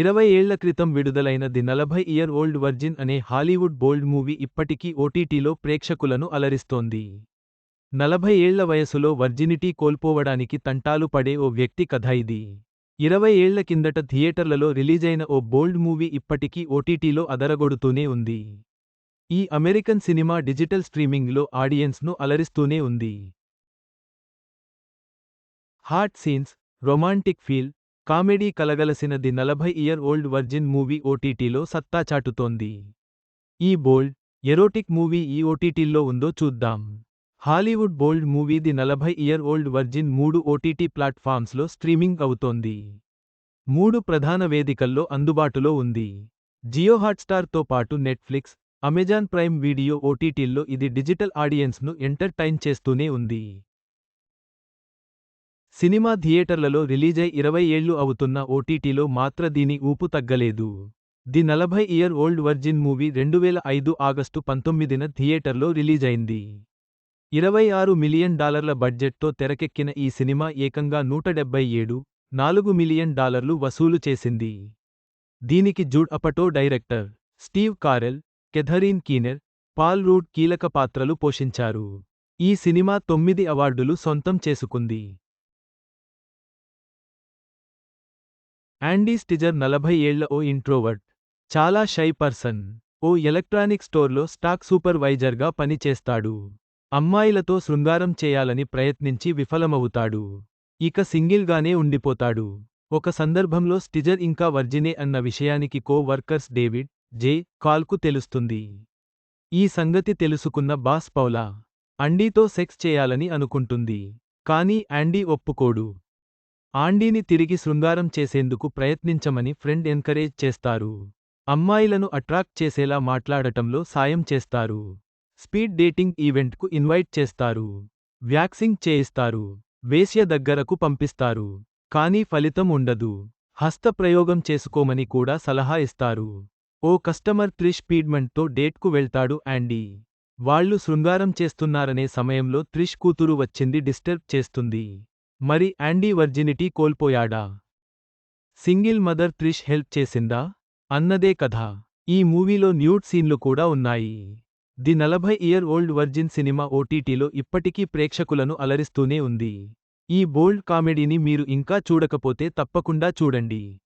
ఇరవై ఏళ్ళ క్రితం విడుదలైన ది నలభై ఇయర్ ఓల్డ్ వర్జిన్ అనే హాలీవుడ్ బోల్డ్ మూవీ ఇప్పటికీ ఓటీటీలో ప్రేక్షకులను అలరిస్తోంది. నలభై ఏళ్ళ వయసులో వర్జినిటీ కోల్పోవడానికి తంటాలు పడే ఓ వ్యక్తి కథ ఇది. ఇరవై ఏళ్ళ కిందట థియేటర్లలో రిలీజైన ఓ బోల్డ్ మూవీ ఇప్పటికీ ఓటీటీలో అదరగొడుతూనే ఉంది. ఈ అమెరికన్ సినిమా డిజిటల్ స్ట్రీమింగ్లో ఆడియన్స్ను అలరిస్తూనే ఉంది. Hot scenes romantic feel comedy కలగలసిన the నలభై ఇయర్ ఓల్డ్ వర్జిన్ మూవీ ఓటీటీలో సత్తా చాటుతోంది. ఈ బోల్డ్ ఎరోటిక్ మూవీ ఈ ఓటీటీల్లో ఉందో చూద్దాం. హాలీవుడ్ బోల్డ్ మూవీ ది నలభై ఇయర్ ఓల్డ్ వర్జిన్ మూడు ఓటీటీ ప్లాట్ఫామ్స్లో స్ట్రీమింగ్ అవుతోంది. మూడు ప్రధాన వేదికల్లో అందుబాటులో ఉంది. జియో హాట్స్టార్తో పాటు నెట్ఫ్లిక్స్ అమెజాన్ ప్రైమ్ వీడియో ఓటీటీల్లో ఇది డిజిటల్ ఆడియన్స్ను ఎంటర్టైన్ చేస్తూనే ఉంది. సినిమా థియేటర్లలో రిలీజై ఇరవై ఏళ్ళు అవుతున్న ఓటీటీలో మాత్ర దీని ఊపు తగ్గలేదు. ది నలభై ఇయర్ ఓల్డ్ వర్జిన్ మూవీ రెండువేల ఐదు ఆగస్టు పంతొమ్మిదిన థియేటర్లో రిలీజైంది. ఇరవై ఆరు మిలియన్ డాలర్ల బడ్జెట్తో తెరకెక్కిన ఈ సినిమా ఏకంగా నూట డెబ్బై ఏడు నాలుగు మిలియన్ డాలర్లు వసూలు చేసింది. దీనికి Jude Apatow director Steve Carell Catherine Keener Paul Rudd కీలక పాత్రలు పోషించారు. ఈ సినిమా తొమ్మిది అవార్డులు సొంతం చేసుకుంది. యాండీ స్టిజర్ నలభై ఏళ్ళ ఓ ఇంట్రోవర్ట్. చాలా షై పర్సన్. ఓ ఎలక్ట్రానిక్ స్టోర్లో స్టాక్ సూపర్వైజర్గా పనిచేస్తాడు. అమ్మాయిలతో శృంగారం చేయాలని ప్రయత్నించి విఫలమవుతాడు. ఇక సింగిల్గానే ఉండిపోతాడు. ఒక సందర్భంలో స్టిజర్ ఇంకా వర్జినే అన్న విషయానికి కో వర్కర్స్ డేవిడ్ జే కాల్కు తెలుస్తుంది. ఈ సంగతి తెలుసుకున్న బాస్ పౌలా అండీతో సెక్స్ చేయాలని అనుకుంటుంది. కానీ యాండీ ఒప్పుకోడు. ఆండీని తిరిగి శృంగారం చేసేందుకు ప్రయత్నించమని ఫ్రెండ్ ఎన్కరేజ్ చేస్తారు. అమ్మాయిలను అట్రాక్ట్ చేసేలా మాట్లాడటంలో సాయం చేస్తారు. స్పీడ్ డేటింగ్ ఈవెంట్కు ఇన్వైట్ చేస్తారు. వ్యాక్సింగ్ చేయిస్తారు. వేశ్య దగ్గరకు పంపిస్తారు. కానీ ఫలితం ఉండదు. హస్తప్రయోగం చేసుకోమని కూడా సలహా ఇస్తారు. ఓ కస్టమర్ త్రిష్ పీడ్మెంట్తో డేట్కు వెళ్తాడు యాండీ వాళ్ళు శృంగారం చేస్తున్నారనే సమయంలో త్రిష్ కూతురు వచ్చింది డిస్టర్బ్ చేస్తుంది. మరి యాండీ వర్జినిటీ కోల్పోయాడా? సింగిల్ మదర్ త్రిష్ హెల్ప్ చేసిందా? అన్నదే కథ. ఈ మూవీలో న్యూడ్ సీన్లు కూడా ఉన్నాయి. ది నలభై ఇయర్ ఓల్డ్ వర్జిన్ సినిమా ఓటీటీలో ఇప్పటికీ ప్రేక్షకులను అలరిస్తూనే ఉంది. ఈ బోల్డ్ కామెడీని మీరు ఇంకా చూడకపోతే తప్పకుండా చూడండి.